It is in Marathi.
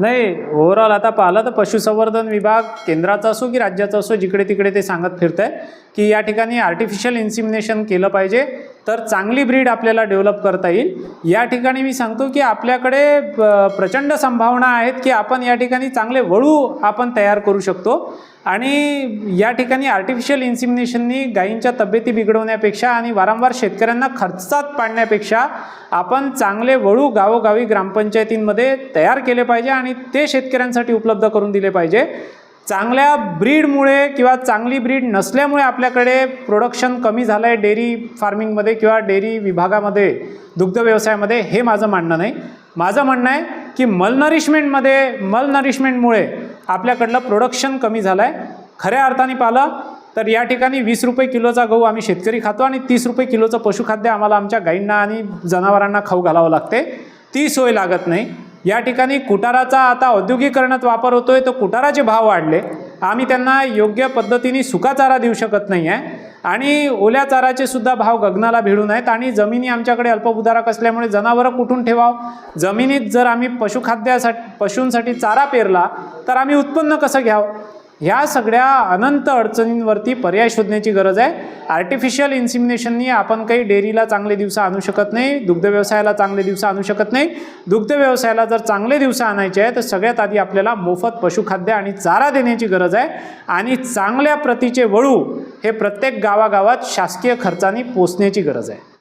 नाही ओव्हरऑल आता पाहिलं तर पशुसंवर्धन विभाग केंद्राचा असो की राज्याचा असो जिकडे तिकडे ते सांगत फिरत आहे की या ठिकाणी आर्टिफिशियल इन्सिमिनेशन केलं पाहिजे. तर चांगली ब्रीड आपल्याला डेव्हलप करता येईल. या ठिकाणी मी सांगतो की आपल्याकडे प्रचंड संभावना आहेत की आपण या ठिकाणी चांगले वळू आपण तयार करू शकतो. आणि या ठिकाणी आर्टिफिशियल इन्सिमिनेशननी गायींच्या तब्येती बिघडवण्यापेक्षा आणि वारंवार शेतकऱ्यांना खर्चात पाडण्यापेक्षा आपण चांगले वळू गावोगावी ग्रामपंचायतींमध्ये तयार केले पाहिजे आणि ते शेतकऱ्यांसाठी उपलब्ध करून दिले पाहिजे. चांगल्या ब्रीडमुळे किंवा चांगली ब्रीड नसल्यामुळे आपल्याकडे प्रोडक्शन कमी झालं आहे डेअरी फार्मिंगमध्ये किंवा डेअरी विभागामध्ये दुग्ध व्यवसायामध्ये हे माझं म्हणणं नाही. माझं म्हणणं आहे की मलनरिशमेंटमध्ये मलनरिशमेंटमुळे आपल्याकडलं प्रोडक्शन कमी झालं आहे खऱ्या अर्थाने पाहिलं तर या ठिकाणी वीस रुपये किलोचा गहू आम्ही शेतकरी खातो आणि तीस रुपये किलोचं पशुखाद्य आम्हाला आमच्या गाईंना आणि जनावरांना खाऊ घालावं लागते. ती सोय लागत नाही. या ठिकाणी कुटाराचा आता औद्योगिकरणात वापर होतोय तर कुटाराचे भाव वाढले. आम्ही त्यांना योग्य पद्धतीने सुका चारा देऊ शकत नाही आहे आणि ओल्या चाराचे सुद्धा भाव गगनाला भिडून आहेत आणि जमिनी आमच्याकडे अल्पभूधारक असल्यामुळे जनावरं कुठून ठेवावं? जमिनीत जर आम्ही पशुखाद्यासाठी पशूंसाठी चारा पेरला तर आम्ही उत्पन्न कसं घ्यावं? ह्या सगळ्या अनंत अडचणींवरती पर्याय शोधण्याची गरज आहे. आर्टिफिशियल इन्सिमिनेशननी आपण काही डेअरीला चांगले दिवस आणू शकत नाही दुग्ध व्यवसायाला चांगले दिवस आणू शकत नाही. दुग्ध व्यवसायाला जर चांगले दिवस आणायचे आहे तर सगळ्यात आधी आपल्याला मोफत पशुखाद्य आणि चारा देण्याची गरज आहे. आणि चांगल्या प्रतीचे वळू हे प्रत्येक गावागावात शासकीय खर्चाने पोचण्याची गरज आहे.